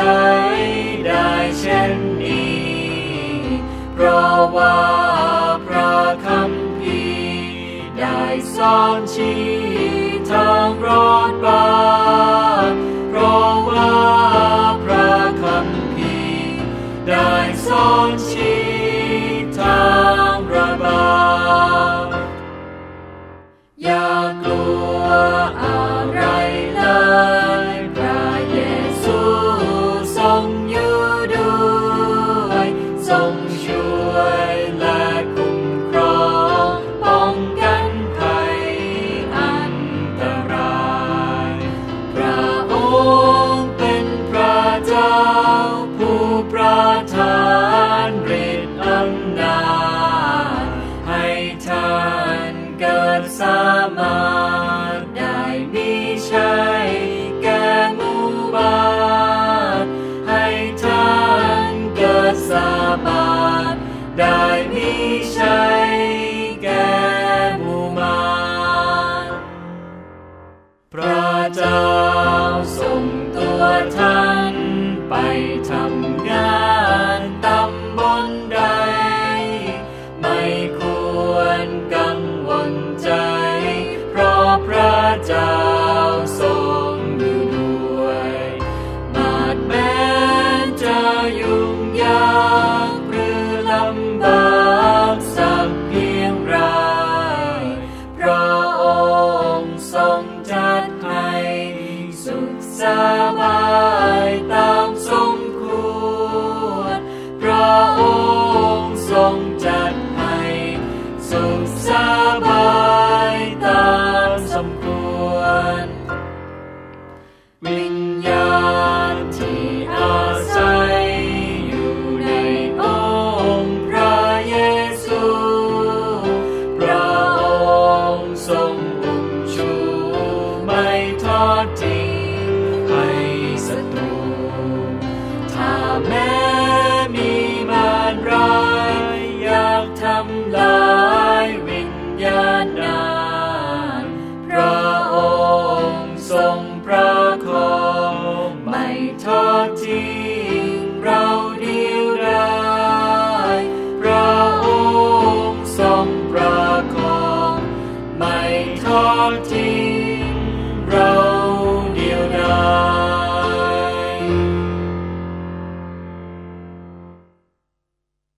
ใจได้เช่นนี้ เพราะว่าพระคำพีได้สอนชี้ทางรอดบาเพราะว่าพระคำพีได้สอนชี้ทางรอดบาอย่ากลัว ได้มีชัยแก่หมู่บ้านพระเจ้าทรงตัวท่าน อดทิ้งให้ศัตรูถ้าแม้มีมารร้ายอยากทำลายวิญญาณนานพระองค์ทรงประคองไม่ทอดทิ้งเราเดียวดายพระองค์ทรงประคองไม่ทอดทิ้งเรา